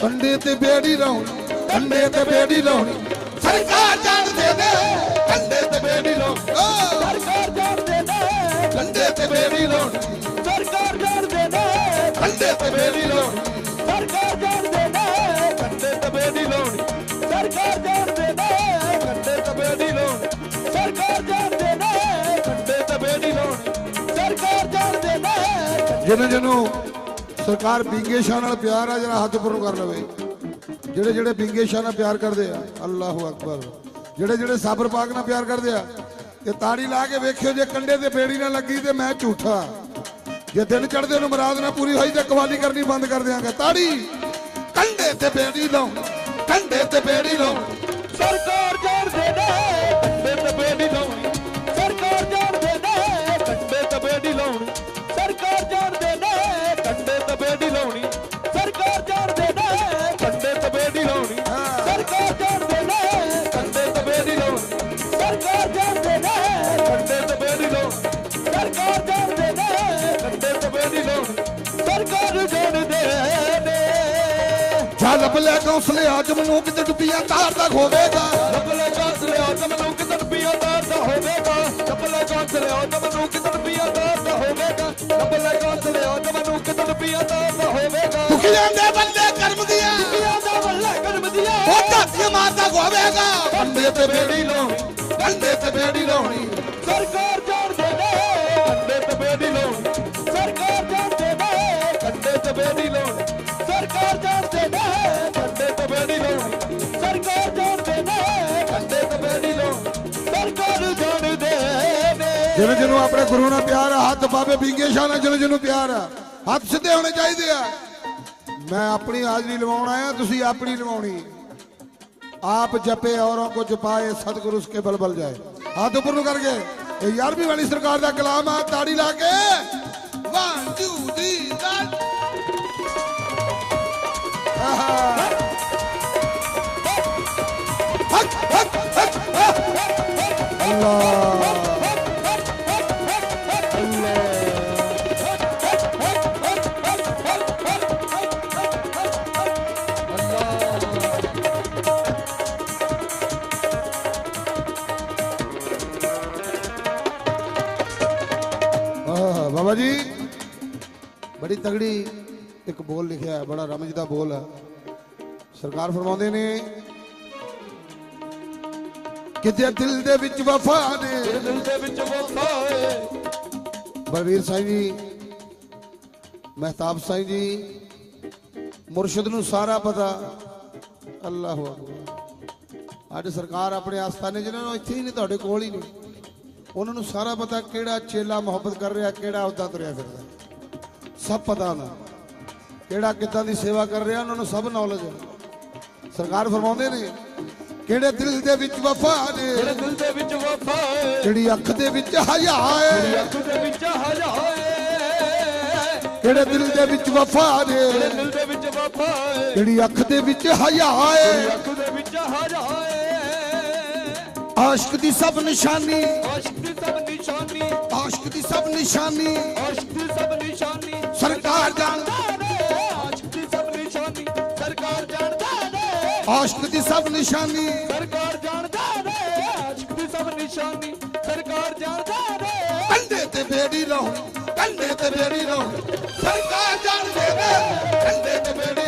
ਕੰਡੇ ਤੇ ਬੇੜੀ ਲਾਉਣੀ ਕੰਡੇ ਤੇ ਬੇੜੀ ਲਾਉਣੀ। ਸਰਕਾਰ ਜਾਣਦੇ ਨੇ ਕੰਡੇ ਤੇ ਬੇੜੀ ਲਾਉਣੀ। ਸਰਕਾਰ ਜਾਣਦੇ ਨੇ ਕੰਡੇ ਤੇ ਬੇੜੀ ਲਾਉਣੀ। ਸਰਕਾਰ ਜਾਣਦੇ ਨੇ ਕੰਡੇ ਤੇ ਬੇੜੀ ਲਾਉਣੀ। ਸਰਕਾਰ ਜਾਣਦੇ ਨੇ ਕੰਡੇ ਤੇ ਬੇੜੀ ਲਾਉਣੀ। ਸਰਕਾਰ ਜਾਣਦੇ ਨੇ ਕੰਡੇ ਤੇ ਬੇੜੀ ਲਾਉਣੀ। ਸਰਕਾਰ ਜਾਣਦੇ ਨੇ ਕੰਡੇ ਤੇ ਬੇੜੀ ਲਾਉਣੀ। ਸਰਕਾਰ ਜਾਣਦੇ ਨੇ। ਜਿਹਨੂੰ ਜਿਹਨੂੰ ਸਰਕਾਰ ਬਿੰਗੇ ਸ਼ਾਹ ਨਾਲ ਪਿਆਰ ਆ, ਜਰਾ ਹੱਥ ਉੱਪਰ ਕਰ ਲਵੇ। ਜਿਹੜੇ ਜਿਹੜੇ ਬਿੰਗੇ ਸ਼ਾਹ ਨਾਲ ਪਿਆਰ ਕਰਦੇ ਆ, ਅੱਲਾਹੂ ਅਕਬਰ। ਜਿਹੜੇ ਜਿਹੜੇ ਸਾਬਰ ਪਾਕ ਨਾਲ ਪਿਆਰ ਕਰਦੇ ਆ ਤੇ ਤਾੜੀ ਲਾ ਕੇ ਵੇਖਿਓ ਜੇ ਕੰਡੇ ਤੇ ਬੇੜੀ ਨਾ ਲੱਗੀ ਤੇ ਮੈਂ ਝੂਠਾ। ਜੇ ਦਿਨ ਚੜਦੇ ਨੂੰ ਮਰਾਦ ਨਾ ਪੂਰੀ ਹੋਈ ਤੇ ਕਵਾਲੀ ਕਰਨੀ ਬੰਦ ਕਰ ਦਿਆਂਗਾ। ਤਾੜੀ, ਕੰਡੇ ਤੇ ਬੇੜੀ ਲਾਉ, ਕੰਡੇ ਤੇ ਬੇੜੀ ਲਾਉ। ਸਰਕਾਰ ਜਾਣਦੇ ਨੇ ਕੰਡੇ ਲੱਭ ਲੈ ਕੌਂਸਲੇ ਆਜਮ ਨੂੰ ਕਿਤੇ ਡੁੱਬੀਆਂ ਤਾਰ ਦਾ ਹੋਵੇਗਾ ਲੱਭ ਲੈ ਕੌਂਸਲੇ ਆਦਮ ਨੂੰ ਕਿਤਨ ਪਿਆ ਦਾਰ ਦਾ ਹੋਵੇਗਾ ਲੱਭ ਲੈ ਕੌਂਸਲੇ ਆਦਮ ਨੂੰ ਕਿਤਨ ਪਿਆ ਦਾਰ ਦਾ ਹੋਵੇਗਾ ਲੱਭ ਲੈ ਕੌਂਸਲੇ ਆਦਮ ਨੂੰ ਕਿਤਨ ਪਿਆ ਦਾਰ ਦਾ ਹੋਵੇਗਾ ਦੁਖੀਆਂ ਦੇ ਬੰਦੇ ਕਰਮ ਦੀਆਂ। ਪਿਆ ਦਾ ਵੱਲਾ ਕਰਮ ਦਿਆ। ਉਹ ਧਾਤੀਆਂ ਮਾਰਦਾ ਹੋਵੇਗਾ ਕੰਡੇ ਤੇ ਬੇੜੀ ਲਾਉਣੀ। ਕੰਡੇ ਤੇ ਬੇੜੀ ਲਾਉਣੀ। ਜਿਹਨੂੰ ਜਿਹਨੂੰ ਆਪਣੇ ਗੁਰੂ ਨਾਲ ਪਿਆਰ ਆ, ਹੱਥ ਬਾਬੇ ਬਿੰਗੇ ਸ਼ਾਹ ਨਾਲ ਜਿਹਨੂੰ ਜਿਹਨੂੰ ਪਿਆਰ ਆ, ਹੱਥ ਸਿੱਧੇ ਹੋਣੇ ਚਾਹੀਦੇ ਆ। ਮੈਂ ਆਪਣੀ ਹਾਜ਼ਰੀ ਲਵਾਉਣ ਆਇਆ, ਤੁਸੀਂ ਆਪਣੀ ਲਵਾਉਣੀ। ਆਪ ਜਪੇ ਔरों को ਜਪਾਏ ਸਤਿਗੁਰੂ ਉਸਕੇ ਬਲ ਜਾਏ। ਹੱਥ ਉੱਪਰ ਨੂੰ ਕਰਕੇ। ਇਹ 11ਵੀਂ ਵਾਲੀ ਸਰਕਾਰ ਦਾ ਕਲਾਮ ਆ, ਤਾੜੀ ਲਾ ਕੇ। 1 2 3 4 ਅੱਲਾਹ ਬੜੀ ਤਗੜੀ ਇੱਕ ਬੋਲ ਲਿਖਿਆ ਹੈ ਬੜਾ ਰਮਜ ਦਾ ਬੋਲ ਹੈ। ਸਰਕਾਰ ਫਰਮਾਉਂਦੇ ਨੇ ਕਿਤੇ ਦਿਲ ਦੇ ਵਿੱਚ ਵਫਾ ਨੇ। ਦਿਲ ਦੇ ਵਿੱਚ ਵਫਾਏ ਬਲਵੀਰ ਸਿੰਘ ਜੀ ਮਹਿਤਾਬ ਸਿੰਘ ਜੀ ਮੁਰਸ਼ਿਦ ਨੂੰ ਸਾਰਾ ਪਤਾ। ਅੱਲਾਹੁ ਅਕਬਰ। ਅੱਜ ਸਰਕਾਰ ਆਪਣੇ ਆਸਥਾਨੇ ਜਿਹਨਾਂ ਨੂੰ ਇੱਥੇ ਹੀ ਨਹੀਂ ਤੁਹਾਡੇ ਕੋਲ ਹੀ ਨਹੀਂ ਉਹਨਾਂ ਨੂੰ ਸਾਰਾ ਪਤਾ ਕਿਹੜਾ ਚੇਲਾ ਮੁਹੱਬਤ ਕਰ ਰਿਹਾ ਕਿਹੜਾ ਉਦਾਂ ਤੁਰਿਆ ਫਿਰਦਾ। ਸਭ ਪਤਾ ਉਹਨਾਂ। ਕਿਹੜਾ ਕਿੱਦਾਂ ਦੀ ਸੇਵਾ ਕਰ ਰਿਹਾ ਉਹਨਾਂ ਨੂੰ ਸਭ ਨੌਲੇਜ ਹੈ। ਸਰਕਾਰ ਫਰਮਾਉਂਦੇ ਨੇ ਕਿਹੜੇ ਦਿਲ ਦੇ ਵਿੱਚ ਵਫਾ ਨੇ ਦਿਲ ਦੇ ਵਿੱਚ ਵਫਾਏ ਜਿਹੜੀ ਅੱਖ ਦੇ ਵਿੱਚ ਹਯਾ ਹੈ ਅੱਖ ਦੇ ਵਿੱਚ ਹਜਾਏ ਕਿਹੜੇ ਦਿਲ ਦੇ ਵਿੱਚ ਵਫਾ ਨੇ ਦਿਲ ਦੇ ਵਿੱਚ ਵਫਾਏ ਜਿਹੜੀ ਅੱਖ ਦੇ ਵਿੱਚ ਹਯਾ ਹੈ ਅੱਖ ਦੇ ਵਿੱਚ ਹਜਾਏ ਆਸ਼ਕ ਦੀ ਸਭ ਨਿਸ਼ਾਨੀ। ਆਸ਼ਕ ਦੀ ਸਭ ਨਿਸ਼ਾਨੀ। ਆਸ਼ਕ ਦੀ ਸਭ ਨਿਸ਼ਾਨੀ। ਆਸ਼ਕ ਸਰਕਾਰ ਜਾਣਦਾ ਆਸ਼ਕ ਦੀ ਸਭ ਨਿਸ਼ਾਨੀ। ਸਰਕਾਰ ਜਾਣਦਾ ਨੇ ਆਸ਼ਕ ਦੀ ਸਭ ਨਿਸ਼ਾਨੀ ਸਰਕਾਰ ਜਾਣਦਾ ਨੇ ਆਸ਼ਕ ਦੀ ਸਭ ਨਿਸ਼ਾਨੀ ਸਰਕਾਰ ਜਾਣਦਾ ਨੇ ਕੰਡੇ ਤੇ ਬੇੜੀ ਲਾਉਣੀ, ਕੰਡੇ ਤੇ ਬੇੜੀ ਲਾਉਣੀ। ਸਰਕਾਰ ਜਾਣਦੇ ਨੇ ਕੰਡੇ ਤੇ ਬੇੜੀ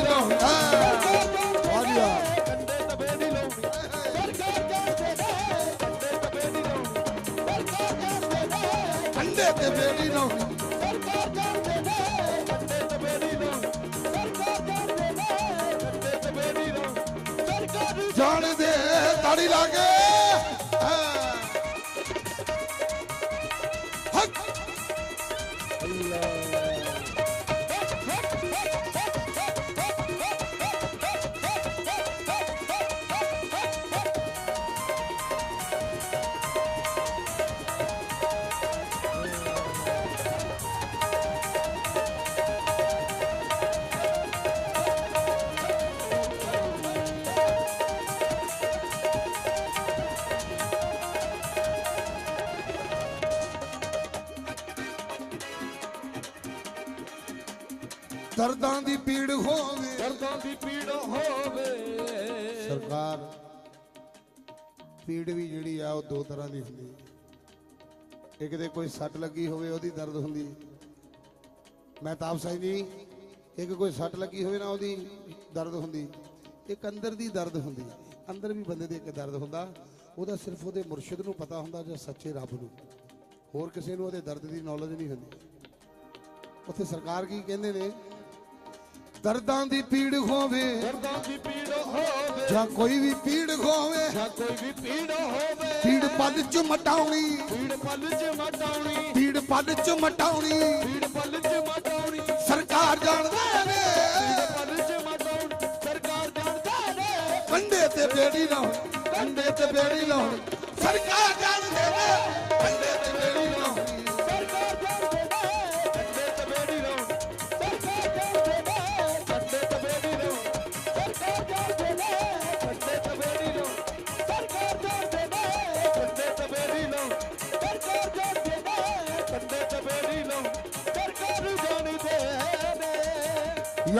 ਦਰਦਾਂ ਦੀ ਪੀੜ ਹੋਵੇ। ਦਰਦਾਂ ਦੀ ਪੀੜ ਹੋਵੇ। ਸਰਕਾਰ ਪੀੜ ਵੀ ਜਿਹੜੀ ਆ ਉਹ ਦੋ ਤਰ੍ਹਾਂ ਦੀ ਹੁੰਦੀ। ਹੈ ਇੱਕ ਦੇ ਕੋਈ ਸੱਟ ਲੱਗੀ ਹੋਵੇ ਉਹਦੀ ਦਰਦ ਹੁੰਦੀ। ਹੈ ਮਹਿਤਾਬ ਸਾਹਿਬ ਜੀ ਇੱਕ ਕੋਈ ਸੱਟ ਲੱਗੀ ਹੋਵੇ ਨਾ ਉਹਦੀ ਦਰਦ ਹੁੰਦੀ। ਇੱਕ ਅੰਦਰ ਦੀ ਦਰਦ ਹੁੰਦੀ। ਅੰਦਰ ਵੀ ਬੰਦੇ ਦੇ ਇੱਕ ਦਰਦ ਹੁੰਦਾ। ਉਹਦਾ ਸਿਰਫ ਉਹਦੇ ਮੁਰਸ਼ਿਦ ਨੂੰ ਪਤਾ ਹੁੰਦਾ ਜਾਂ ਸੱਚੇ ਰੱਬ ਨੂੰ। ਹੋਰ ਕਿਸੇ ਨੂੰ ਉਹਦੇ ਦਰਦ ਦੀ ਨੌਲੇਜ ਨਹੀਂ ਹੁੰਦੀ। ਉੱਥੇ ਸਰਕਾਰ ਕੀ ਕਹਿੰਦੇ ਨੇ? ਦਰਦਾਂ ਦੀ ਪੀੜ ਹੋਵੇ। ਦਰਦਾਂ ਦੀ ਪੀੜ ਹੋਵੇ। ਜਾਂ ਕੋਈ ਵੀ ਪੀੜ ਹੋਵੇ। ਜਾਂ ਕੋਈ ਵੀ ਪੀੜ ਹੋਵੇ। ਪੀੜ ਪੱਲ ਚ ਮਟਾਉਣੀ। ਪੀੜ ਪੱਲ ਚ ਮਟਾਉਣੀ। ਪੀੜ ਪੱਲ ਚ ਮਟਾਉਣੀ। ਪੀੜ ਪੱਲ ਚ ਮਟਾਉਣੀ। ਸਰਕਾਰ ਜਾਣਦਾ ਨੇ ਪੀੜ ਪੱਲ ਚ ਮਟਾਉਣੀ। ਸਰਕਾਰ ਜਾਣਦਾ ਨੇ ਕੰਡੇ ਤੇ ਬੇੜੀ ਲਾਉਣੀ। ਕੰਡੇ ਤੇ ਬੇੜੀ ਲਾਉਣੀ। ਸਰਕਾਰ ਜਾਣਦੇ ਨੇ ਕੰਡੇ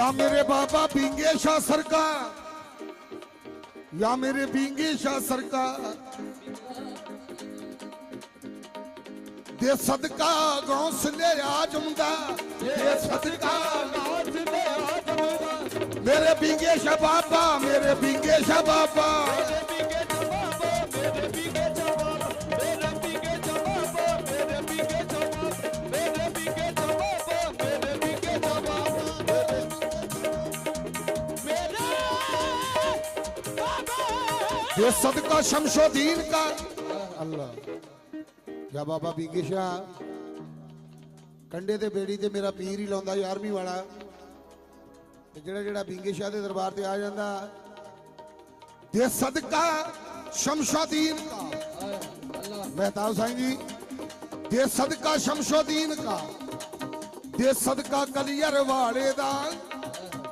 या मेरे बाबा बिंगे शाह सरकार या मेरे बिंगे शाह सरकार दे सदका गौस ने आजम दा दे सदका गौस ने आजम दा मेरे बिंगे शाह बाबा मेरे बिंगे शाह बाबा मेरे बिंगे शाह बाबा मेरे बिंगे ਦੇ ਸਦਕਾ ਸ਼ਮਸ਼ੋਦੀਨ का ਅੱਲਾਹ ਜਾਂ ਬਾਬਾ ਬਿੰਗੇ ਸ਼ਾ ਕੰਡੇ ਤੇ ਬੇੜੀ ਤੇ ਮੇਰਾ ਪੀਰ ਹੀ ਲਾਉਂਦਾ 11ਵੀਂ ਵਾਲਾ ਤੇ ਜਿਹੜਾ ਜਿਹੜਾ ਬਿੰਗੇ ਸ਼ਾ ਦੇ ਦਰਬਾਰ ਤੇ ਆ ਜਾਂਦਾ ਦੇ ਸਦਕਾ ਸ਼ਮਸ਼ੋਦੀਨ का ਮਹਿਤਾਬ ਸਿੰਘ ਜੀ ਦੇ ਸਦਕਾ ਸ਼ਮਸ਼ੋਦੀਨ का ਦੇ ਸਦਕਾ ਕਲੀਅਰ ਵਾਲੇ ਦਾ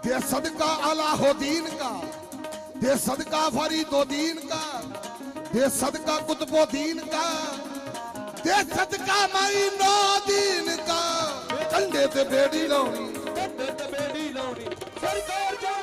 ਦੇ ਸਦਕਾ ਅਲਾਹੁਦੀਨ का दे सदका फरी दो दीन का दे सदका कुतबो दीन का दे सदका माई नौ दीन का कंधे ते बेड़ी लाउनी कंधे ते बेड़ी लाउनी सरदार जा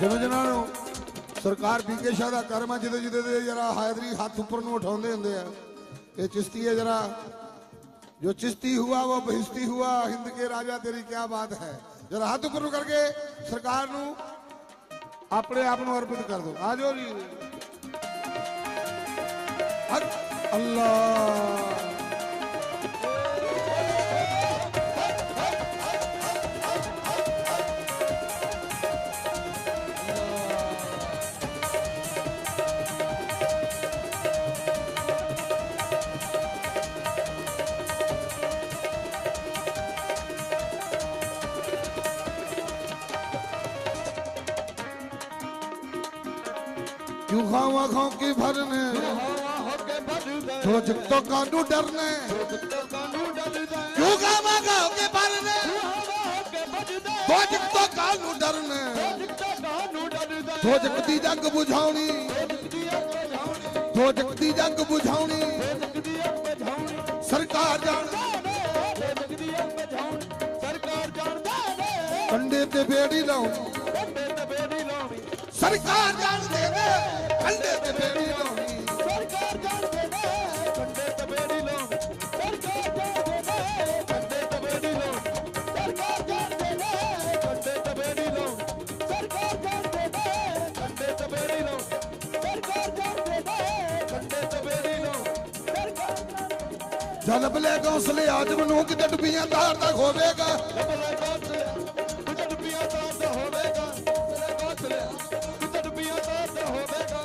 ਜਿਵੇਂ ਜਿਨ੍ਹਾਂ ਨੂੰ ਸਰਕਾਰ ਬੀਕੇ ਸ਼ਾਹ ਦਾ ਕਰਮ ਆ ਜਿਹਦੇ ਜਿਹਦੇ ਦੇ ਜਰਾ ਹਾਜ਼ਰੀ ਹੱਥ ਉੱਪਰ ਨੂੰ ਉਠਾਉਂਦੇ ਹੁੰਦੇ ਆ, ਇਹ ਚਿਸ਼ਤੀ ਹੈ ਜਰਾ। ਜੋ ਚਿਸ਼ਤੀ ਹੁਆ, ਉਹ ਬਹਿਸ਼ਤੀ ਹੁਆ, ਹਿੰਦ ਕੇ ਰਾਜਾ ਤੇਰੀ ਕੀ ਬਾਤ ਹੈ? ਜਰਾ ਹੱਥ ਉੱਪਰ ਨੂੰ ਕਰਕੇ ਸਰਕਾਰ ਨੂੰ ਆਪਣੇ ਆਪ ਨੂੰ ਅਰਪਿਤ ਕਰ ਦਿਓ ਆ ਜਾਓ ਜੀ। ਅੱਲਾ। क्यों खावा खाओ की भरने ਹਵਾ ਹੋ ਕੇ ਵੱਜਦਾ तो जितो कानू डरने ਕੁੱਤੇ ਕਾਨੂੰ ਡਲਦਾ क्यों खावा खाओ के भरने ਹਵਾ ਹੋ ਕੇ ਵੱਜਦਾ तो जितो कानू डरने ਕੁੱਤੇ ਕਾਨੂੰ ਡਲਦਾ तो जगती जंग बुझाउनी ਦੀ ਅੱਗ ਬੁਝਾਉਣੀ तो जगती जंग बुझाउनी ਦੀ ਅੱਗ ਬੁਝਾਉਣੀ सरकार जान ਦੀ ਅੱਗ ਬੁਝਾਉਣੀ ਸਰਕਾਰ ਜਾਣਦਾ ਨੇ कंडे ते बेड़ी लाऊं ਕੰਡੇ ਤੇ ਬੇੜੀ ਲਾਉਣੀ ਸਰਕਾਰ ਜਾਣ ਦੇ ਦੇ ਕੰਡੇ ਤੇ ਗੌਸਲੇ ਆਜਮ ਨੂੰ ਕਿਤੇ ਡੁੱਬੀਆਂ ਧਾਰ ਤੱਕ ਹੋਵੇਗਾ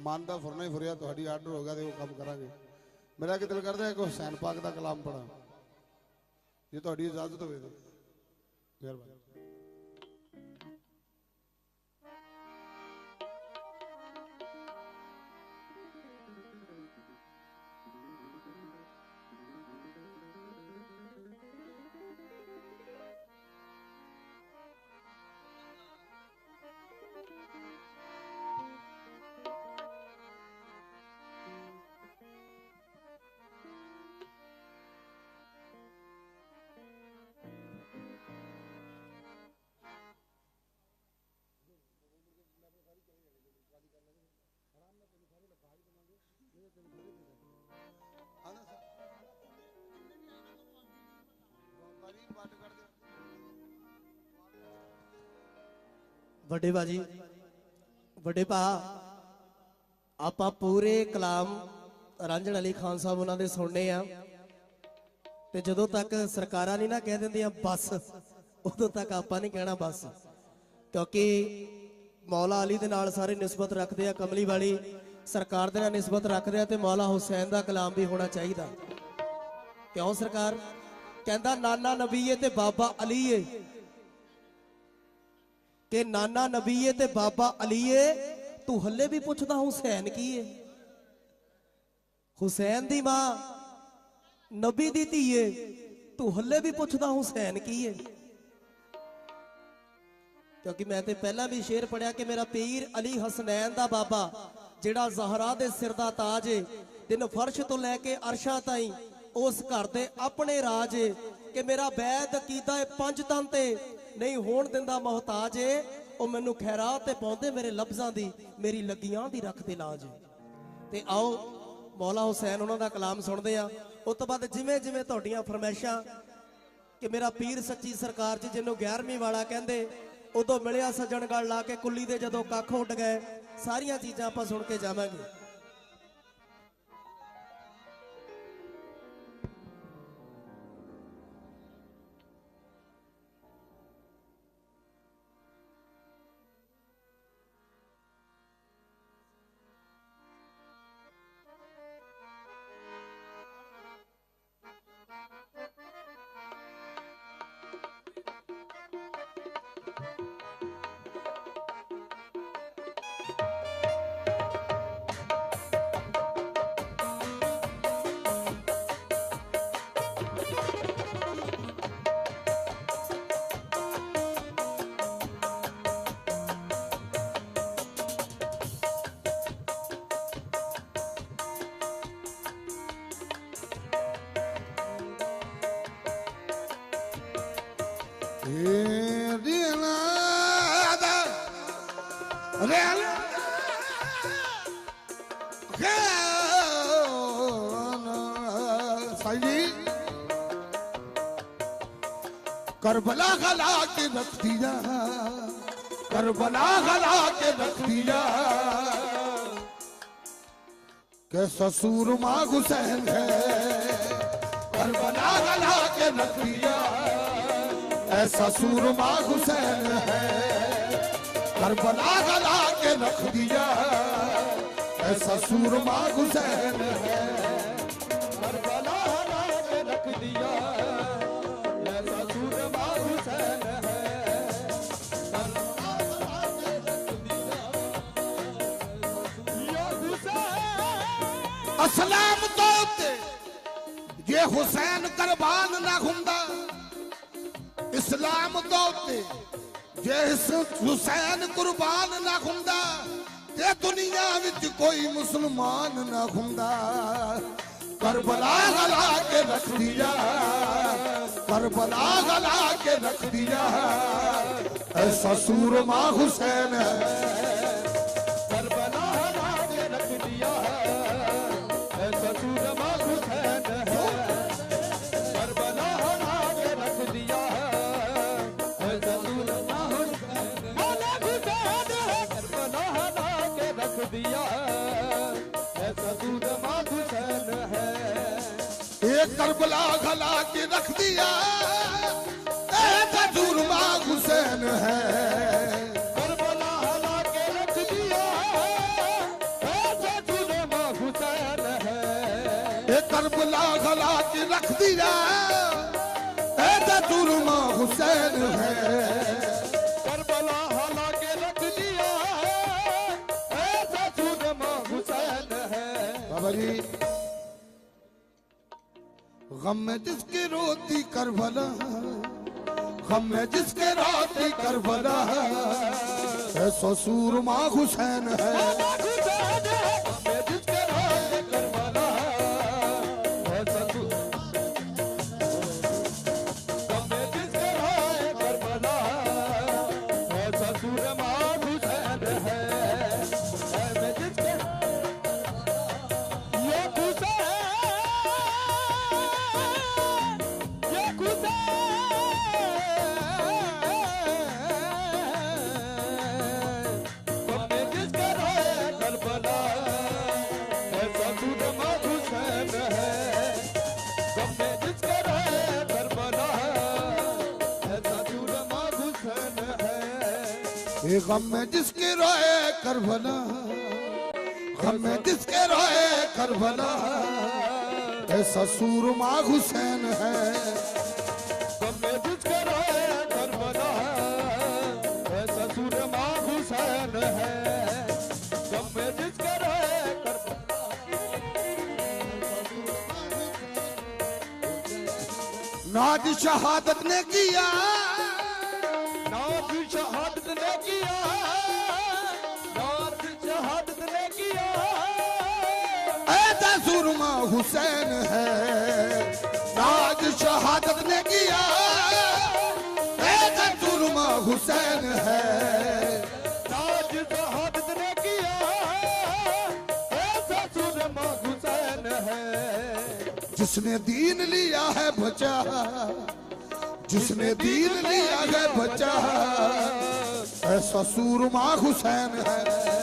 ਮਨ ਦਾ ਫੁਰਨਾ ਹੀ ਫੁਰਿਆ, ਤੁਹਾਡੀ ਆਰਡਰ ਹੋ ਗਿਆ ਤੇ ਉਹ ਕੰਮ ਕਰਾਂਗੇ। ਮੇਰਾ ਕਿ ਦਿਲ ਕਰਦਾ ਇੱਕ ਹੁਸੈਨ ਪਾਕ ਦਾ ਕਲਾਮ ਪੜਾ ਜੇ ਤੁਹਾਡੀ ਇਜਾਜ਼ਤ ਹੋਵੇ ਤਾਂ। ਮਿਹਰਬਾਨੀ। ਵੱਡੇ ਬਾਜੀ ਵੱਡੇ ਭਾ ਆਪਾਂ ਪੂਰੇ ਕਲਾਮ ਰਾਂਝਣ ਅਲੀ ਖਾਨ ਸਾਹਿਬ ਉਹਨਾਂ ਦੇ ਸੁਣਨੇ ਆ। ਤੇ ਜਦੋਂ ਤੱਕ ਸਰਕਾਰਾਂ ਨਹੀਂ ਨਾ ਕਹਿ ਦਿੰਦੀਆਂ ਬਸ, ਉਦੋਂ ਤੱਕ ਆਪਾਂ ਨਹੀਂ ਕਹਿਣਾ ਬਸ। ਕਿਉਂਕਿ ਮੌਲਾ ਅਲੀ ਦੇ ਨਾਲ ਸਾਰੇ ਨਿਸਬਤ ਰੱਖਦੇ ਆ ਕਮਲੀ ਵਾਲੀ ਸਰਕਾਰ ਦੇ ਨਾਲ ਨਿਸਬਤ ਰੱਖਦੇ ਆ ਤੇ ਮੌਲਾ ਹੁਸੈਨ ਦਾ ਕਲਾਮ ਵੀ ਹੋਣਾ ਚਾਹੀਦਾ। ਕਿਉਂ ਸਰਕਾਰ? ਕਹਿੰਦਾ ਨਾਨਾ ਨਬੀ ਏ ਤੇ ਬਾਬਾ ਅਲੀ ਏ। ਕਿ ਨਾਨਾ ਨਬੀਏ ਤੇ ਬਾਬਾ ਅਲੀਏ, ਤੂੰ ਹੱਲੇ ਵੀ ਪੁੱਛਦਾ ਹੁਸੈਨ ਕੀ ਏ? ਹੁਸੈਨ ਦੀ ਮਾਂ, ਨਬੀ ਦੀ ਧੀਏ, ਤੂੰ ਹੱਲੇ ਵੀ ਪੁੱਛਦਾ ਹੁਸੈਨ ਕੀ ਏ? ਕਿਉਂਕਿ ਮੈਂ ਤੇ ਪਹਿਲਾਂ ਵੀ ਸ਼ੇਰ ਪੜਿਆ ਕਿ ਮੇਰਾ ਪੀਰ ਅਲੀ ਹਸਨੈਨ ਦਾ ਬਾਬਾ, ਜਿਹੜਾ ਜ਼ਹਰਾ ਦੇ ਸਿਰ ਦਾ ਤਾਜ ਏ, ਦਿਨ ਫਰਸ਼ ਤੋਂ ਲੈ ਕੇ ਅਰਸ਼ਾਂ ਤਾਈਂ, ਉਸ ਘਰ ਦੇ ਆਪਣੇ ਰਾਜ ਏ ਕਿ ਮੇਰਾ ਵੈਦ ਕੀਤਾ ਏ ਪੰਜ ਤਨ ਤੇ ਨਹੀਂ ਹੋਣ ਦਿੰਦਾ ਮੁਹਤਾਜ ਏ। ਉਹ ਮੈਨੂੰ ਖੈਰਾਤ ਤੇ ਪਾਉਂਦੇ ਮੇਰੇ ਲਫ਼ਜ਼ਾਂ ਦੀ, ਮੇਰੀ ਲੱਗੀਆਂ ਦੀ ਰੱਖਦੇ ਲਾਜ। ਤੇ ਆਓ, ਮੌਲਾ ਹੁਸੈਨ ਉਹਨਾਂ ਦਾ ਕਲਾਮ ਸੁਣਦੇ ਆ। ਉਸ ਤੋਂ ਬਾਅਦ ਜਿਵੇਂ ਜਿਵੇਂ ਤੁਹਾਡੀਆਂ ਫਰਮਾਇਸ਼ਾਂ ਕਿ ਮੇਰਾ ਪੀਰ ਸੱਚੀ ਸਰਕਾਰ ਜੀ ਜਿਹਨੂੰ 11ਵੀਂ ਵਾਲਾ ਕਹਿੰਦੇ, ਉਦੋਂ ਮਿਲਿਆ ਸੱਜਣ ਗਲ ਲਾ ਕੇ ਕੁੱਲੀ ਦੇ ਜਦੋਂ ਕੱਖ ਉੱਡ ਗਏ, ਸਾਰੀਆਂ ਚੀਜ਼ਾਂ ਆਪਾਂ ਸੁਣ ਕੇ ਜਾਵਾਂਗੇ। करबला गला के रख दिया करबला गला के रख दिया के ससुर माँ हुसैन है करबला गला के रख दिया ਐਸਾ ਸੂਰਮਾ ਹੁਸੈਨ ਹੈ ਕਰਬਲਾ ਗਲਾ ਕੇ ਨਖ ਦਿਆ ਐਸਾ ਸੂਰਮਾ ਹੁਸੈਨ ਹੈ ਕਰਬਲਾ ਗਲਾ ਕੇ ਨਖ ਦਿਆ ਐਸਾ ਸੂਰਮਾ ਹੁਸੈਨ ਹੈ ਕਰਬਲਾ ਹੁਸੈਨ ਅਸਲਾਮ ਤੋਂ ਜੇ ਹੁਸੈਨ ਕੁਰਬਾਨ ਨਾ ਹੁੰਦਾ ਇਸਲਾਮ ਤੋਂ ਉੱਤੇ ਹੁਸੈਨ ਕੁਰਬਾਨ ਨਾ ਹੁੰਦਾ, ਤੇ ਦੁਨੀਆ ਵਿੱਚ ਕੋਈ ਮੁਸਲਮਾਨ ਨਾ ਹੁੰਦਾ। ਕਰਬਲਾ ਗਲਾ ਕੇ ਰੱਖ ਦਿਆ ਕਰਬਲਾ ਗਲਾ ਕੇ ਰੱਖ ਦਿਆ ਐਸਾ ਸੂਰਮਾ ਹੁਸੈਨ ਹੈ। ये करबला गला के रख दिया ऐसा जुर्मा हुसैन है करबला गला के रख दिया ऐसा जुर्मा हुसैन है ये करबला गला के रख दिया ऐसा जुर्मा हुसैन है गम में जिसके रोती करबला गम में जिसके रोती करबला ऐसा सूरमा हुसैन है غم میں جس کے روئے کربلا غم میں جس کے روئے کربلا ایسا سورما حسین ہے۔ غم حسین ہے۔ ناد شہادت نے کیا۔ हुसैन है नाज शहादत ने किया ऐसा सुरमा हुसैन है नाज शहादत ने किया ऐसा सुरमा हुसैन है जिसने दीन लिया है बचा जिसने दीन लिया है बचा ऐसा सूरमा हुसैन है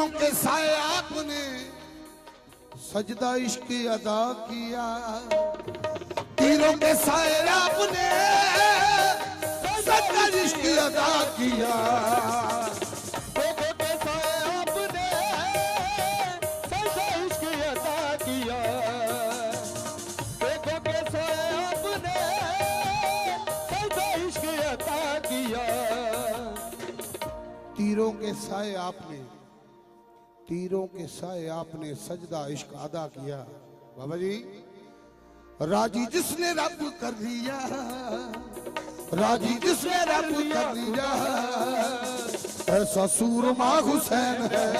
तीरों के साए आपने सजदा इश्क अदा किया तीरों के साए आपने सजदा इश्क अदा किया देखो के सोए आपने تیروں کے سائے آپ نے سجدہ عشق ادا کیا۔ بابا جی راجی جس نے رب کر دیا۔ راجی جس نے رب کر دیا۔ ایسا سورما حسین ہے۔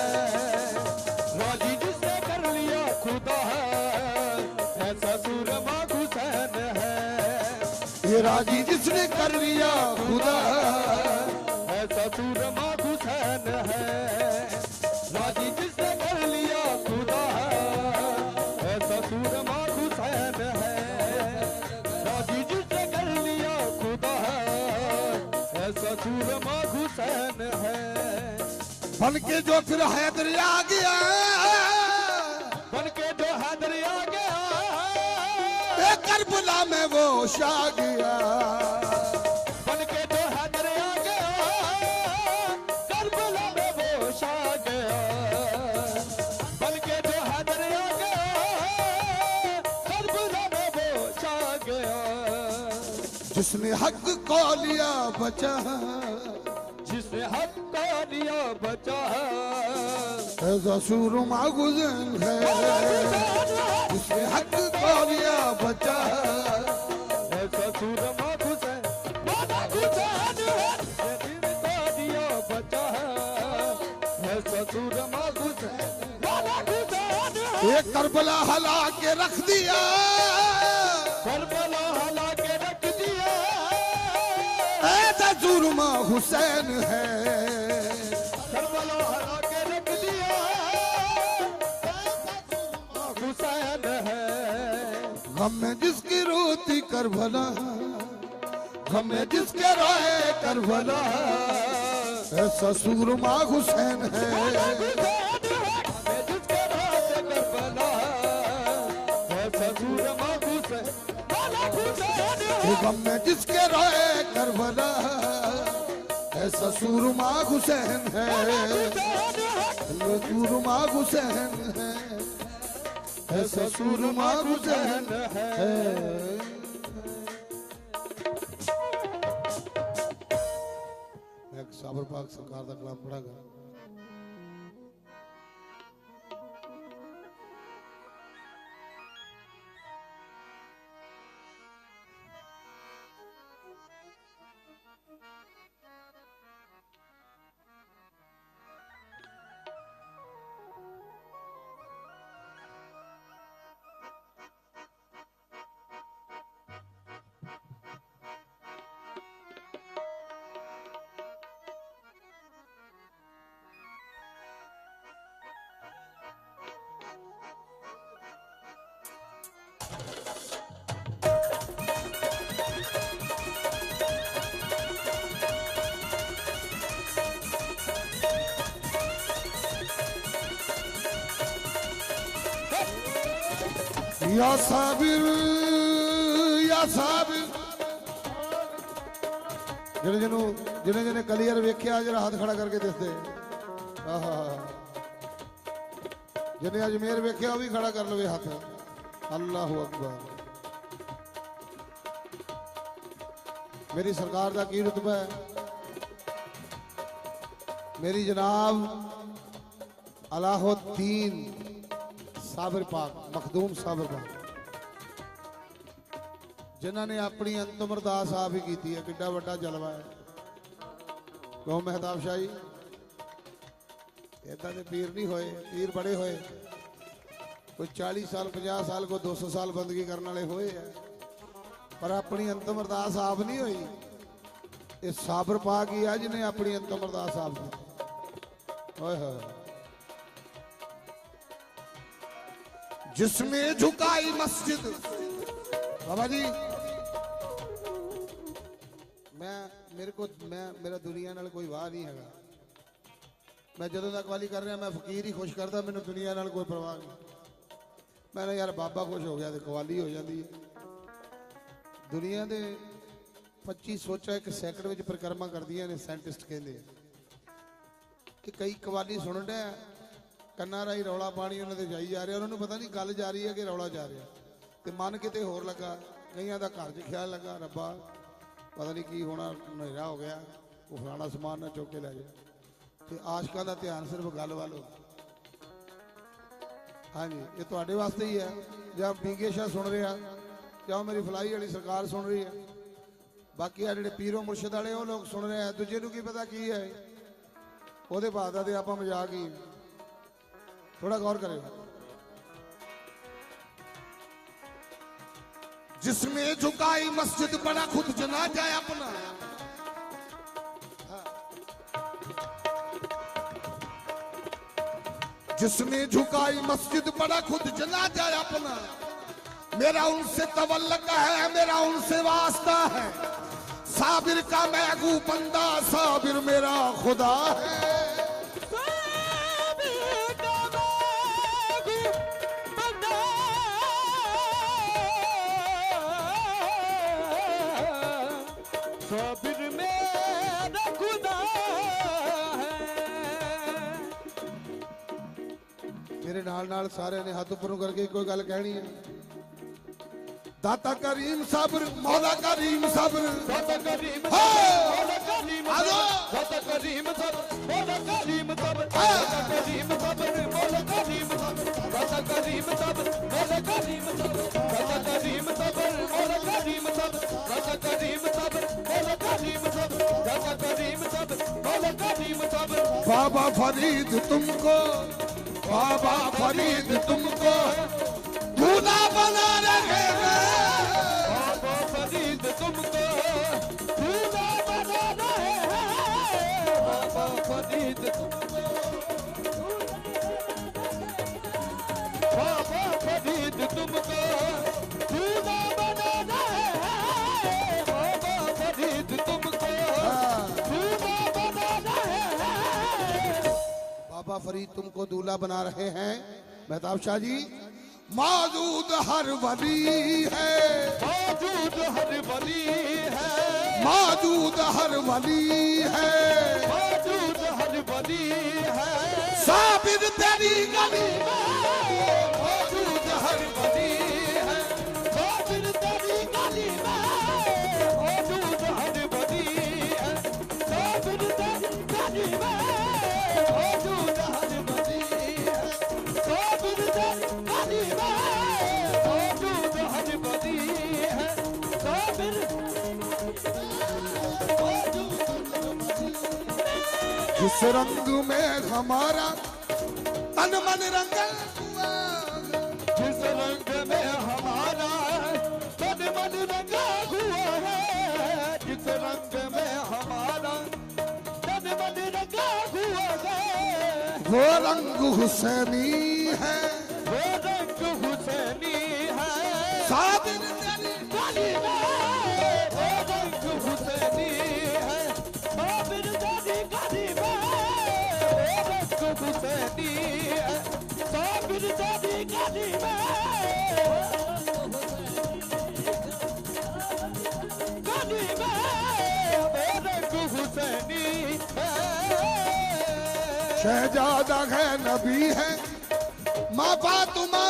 راجی جس نے کر لیا خدا ہے۔ ایسا سورما حسین ہے۔ یہ راجی جس نے کر لیا خدا ہے۔ के जो फिर हैदर आ गया बन के जो हैदर आ गया ए करबला में वो शा गया बन के जो हैदर आ गया करबला में वो छा गया बन के जो हैदर आ गया करबला में वो छा गया जिसने हक को लिया बचा जिसने हक का بچا ہے غسور معوزن ہے اس میں حق کاریا بچا ہے غسور معوزن معوزن ہے میری کاریا بچا ہے غسور معوزن معوزن یہ کربلا ہلا کے رکھ دیا کربلا ہلا کے رکھ دیا اے غسور حسین ہے गम में जिसकी रोती कर भला गम में जिसके रोए कर भला ऐसा सूरमा हुसैन है मैं जिसके रास्ते कर बना ऐसा सूरमा हुसैन वाला हुसैन ये गम में जिसके रोए कर भला ऐसा सूरमा हुसैन है ये सूरमा हुसैन है ऐसा सूरमा हुसैन है मैं एक साबर पाक सरकार का कलाम Ya sabir ya sabir. ਜਿਹੜੇ ਜਿਹਨੂੰ ਜਿਹਨੇ ਜਿਹਨੇ ਕਲੀਅਰ ਵੇਖਿਆ, ਜਿਹੜਾ ਹੱਥ ਖੜਾ ਕਰਕੇ ਦਿਸਦੇ। ਆਹਾ। ਜਿਹਨੇ ਅਜਮੇਰ ਵੇਖਿਆ, ਉਹ ਵੀ ਖੜਾ ਕਰ ਲਵੇ ਹੱਥ। ਅੱਲਾਹੁ ਅਕਬਰ। ਮੇਰੀ ਸਰਕਾਰ ਦਾ ਕੀ ਰਤਬਾ ਹੈ? ਮੇਰੀ ਜਨਾਬ ਅਲਾਹੁਦੀਨ ਸਾਬਰ ਪਾਕ, ਮਖਦੂਮ ਸਾਬਰ ਪਾਕ। ਜਿਨ੍ਹਾਂ ਨੇ ਆਪਣੀ ਅੰਤਮ ਅਰਦਾਸ ਆਪ ਹੀ ਕੀਤੀ ਹੈ, ਕਿੱਡਾ ਵੱਡਾ ਜਲਵਾ ਹੈ। ਕਹੋ ਮਹਿਤਾਬ ਸ਼ਾਹੀ ਇਦਾਂ ਦੇ ਪੀਰ ਨਹੀਂ ਹੋਏ, ਪੀਰ ਬੜੇ ਹੋਏ। ਕੋਈ 40 ਸਾਲ 50 ਸਾਲ, ਕੋਈ 200 ਸਾਲ ਬੰਦਗੀ ਕਰਨ ਵਾਲੇ ਹੋਏ ਆ। ਪਰ ਆਪਣੀ ਅੰਤਮ ਅਰਦਾਸ ਆਪ ਨਹੀਂ ਹੋਈ। ਇਹ ਸਾਬਰ ਪਾਕ ਹੀ ਆ ਜਿਹਨੇ ਆਪਣੀ ਅੰਤਮ ਅਰਦਾਸ ਆਪ ਕੀਤੀ। ਓਏ ਹੋਏ। जिसमें झुकाई मस्जिद बाबा जी ਮੈਂ ਮੇਰੇ ਕੋ ਮੈਂ ਮੇਰਾ ਦੁਨੀਆ ਨਾਲ ਕੋਈ ਵਾਹ ਨਹੀਂ ਹੈਗਾ ਮੈਂ ਜਦੋਂ ਦਾ ਕਵਾਲੀ ਕਰ ਰਿਹਾ ਮੈਂ ਫਕੀਰ ਹੀ ਖੁਸ਼ ਕਰਦਾ ਮੈਨੂੰ ਦੁਨੀਆ ਨਾਲ ਕੋਈ ਪਰਵਾਹ ਨਹੀਂ ਮੈਂ ਨਾ ਯਾਰ ਬਾਬਾ ਖੁਸ਼ ਹੋ ਗਿਆ ਤੇ ਕਵਾਲੀ ਹੋ ਜਾਂਦੀ ਹੈ ਦੁਨੀਆ ਦੇ 25 ਸੋਚਾਂ ਇੱਕ ਸੈਕਿੰਡ ਵਿੱਚ ਪਰਿਕਰਮਾ ਕਰਦੀਆਂ ਨੇ ਸਾਇੰਟਿਸਟ ਕਹਿੰਦੇ ਆ ਕਿ ਕਈ ਕਵਾਲੀ ਸੁਣ ਰਿਹਾ ਕੰਨਾਂ ਰਾਹੀਂ ਰੌਲਾ ਪਾਣੀ ਉਹਨਾਂ ਦੇ ਜਾਈ ਜਾ ਰਿਹਾ, ਉਹਨਾਂ ਨੂੰ ਪਤਾ ਨਹੀਂ ਗੱਲ ਜਾ ਰਹੀ ਹੈ ਕਿ ਰੌਲਾ ਜਾ ਰਿਹਾ। ਤੇ ਮਨ ਕਿਤੇ ਹੋਰ ਲੱਗਾ, ਕਈਆਂ ਦਾ ਘਰ 'ਚ ਖਿਆਲ ਲੱਗਾ, ਰੱਬਾ, ਪਤਾ ਨਹੀਂ ਕੀ ਹੋਣਾ, ਹਨੇਰਾ ਹੋ ਗਿਆ, ਉਹ ਫਲਾਣਾ ਸਮਾਨ ਨਾ ਚੁੱਕ ਕੇ ਲੈ ਜਾ। ਤੇ ਆਸ਼ਕਾਂ ਦਾ ਧਿਆਨ ਸਿਰਫ ਗੱਲ ਵੱਲ ਹੋ ਹਾਂਜੀ, ਇਹ ਤੁਹਾਡੇ ਵਾਸਤੇ ਹੀ ਹੈ, ਜਾਂ ਪੀਕੇ ਸ਼ਾਹ ਸੁਣ ਰਿਹਾ, ਜਾਂ ਮੇਰੀ ਫਲਾਈ ਵਾਲੀ ਸਰਕਾਰ ਸੁਣ ਰਹੀ ਹੈ। ਬਾਕੀ ਆ ਜਿਹੜੇ ਪੀਰੋ ਮੁਰਸ਼ਿਦ ਵਾਲੇ, ਉਹ ਲੋਕ ਸੁਣ ਰਹੇ ਆ, ਦੂਜੇ ਨੂੰ ਕੀ ਪਤਾ ਕੀ ਹੈ? ਉਹਦੇ ਬਾਅਦ ਦਾ ਤੇ ਆਪਾਂ ਮਜ਼ਾਕ ਹੀ। تھوڑا غور گا جس میں جھکائی مسجد بڑا خود جنا جائے اپنا۔ جس میں جھکائی مسجد بڑا خود جنا جائے اپنا۔ میرا ان سے تولق ہے، میرا ان سے واسطہ ہے۔ سابر کا میگو بندہ سابر میرا خدا ہے۔ ਨਾਲ ਸਾਰਿਆਂ ਨੇ ਹੱਥ ਉੱਪਰੋਂ ਕਰਕੇ ਕੋਈ ਗੱਲ ਕਹਿਣੀ ਹੈ ਦਾਤਾ ਕਰੀਮ ਸਾਬਰ ਮੌਲਾ ਕਰੀਮ ਸਾਬਰ ਦਾਤਾ ਕਰੀਮ ਮੌਲਾ ਕਰੀਮ ਦਾਤਾ ਕਰੀਮ ਸਾਬਰ ਮੌਲਾ ਕਰੀਮ ਸਾਬਰ ਦਾਤਾ ਕਰੀਮ ਸਾਬਰ ਮੌਲਾ ਕਰੀਮ ਸਾਬਰ ਦਾਤਾ ਕਰੀਮ ਸਾਬਰ ਮੌਲਾ ਕਰੀਮ ਸਾਬਰ ਦਾਤਾ ਕਰੀਮ ਸਾਬਰ ਮੌਲਾ ਕਰੀਮ ਸਾਬਰ ਦਾਤਾ ਕਰੀਮ ਸਾਬਰ ਮੌਲਾ ਕਰੀਮ ਸਾਬਰ ਦਾਤਾ ਕਰੀਮ ਸਾਬਰ ਮੌਲਾ ਕਰੀਮ ਸਾਬਰ ਬਾਬਾ ਫਰੀਦ ਤੁਮਕੋ बाबा फरीद तुमको बाबा फरीद तुमको दूल्हा बना रहे हैं बाबा फरीद तुमको दूल्हा बना रहे हैं बाबा फरीद तुमको बाबा फरीद तुमको فرید تم کو دولہ بنا رہے ہیں۔ مہتاب شاہ جی موجود ہر ولی ہے۔ موجود ہر ولی ہے۔ موجود ہر ولی ہے۔ موجود ہر ولی ہے۔ صابر تیری گلی میں۔ जिस रंग में हमारा तन मन रंगा हुआ जिस रंग में हमारा तन मन रंगा हुआ है जिस रंग में हमारा तन मन रंगा हुआ है वो रंग हुसैनी शहजादा है नबी है माँ फातिमा का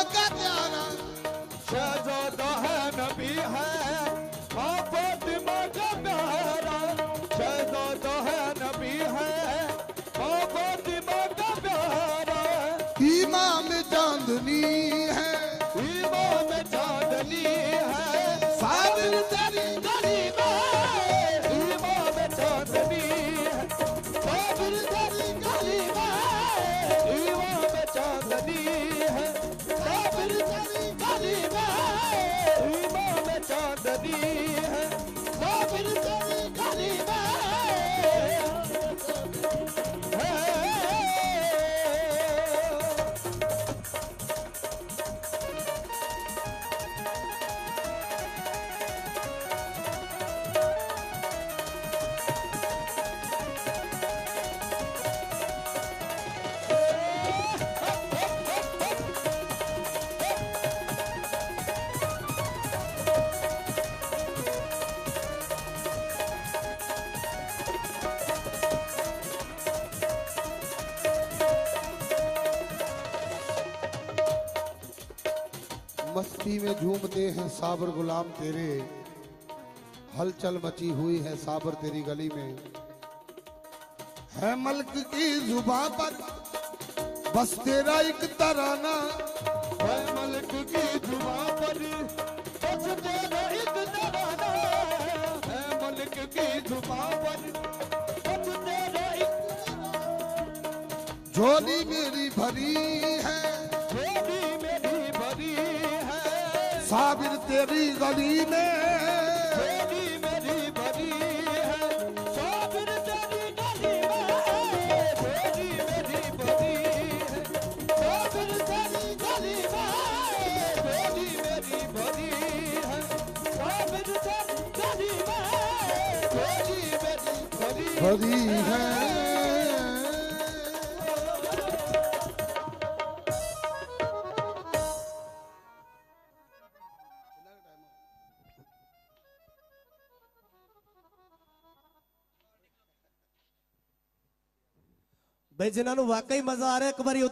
में झूमते हैं साबर गुलाम तेरे हलचल मची हुई है साबर तेरी गली में है मल्क की जुबा पर बस तेरा एक तराना है मलक की जुबा पर बस तेरा एक तराना है मलक की जुबा पर बस तेरा एक झोली मेरी भरी है ਤੇਰੀ ਗਲੀ ਮੇ ਤੇਰੀ ਮੇਰੀ ਬਰੀ ਹੈ। ਗਲੀ ਮੇ ਤੇਰੀ ਮੇਰੀ ਬਰੀ ਹੈ। ਸੋਬਰ ਗਲੀ ਮੇ ਤੇਰੀ ਮੇਰੀ ਬਰੀ ਹੈ। ਸੋਬਰ ਤੇਰੀ ਗਲੀ ਹੈ। ਬਈ ਜਿਨ੍ਹਾਂ ਨੂੰ ਵਾਕਈ ਮਜ਼ਾ ਆ ਰਿਹਾ ਇੱਕ ਵਾਰੀ ਉਦਾਂ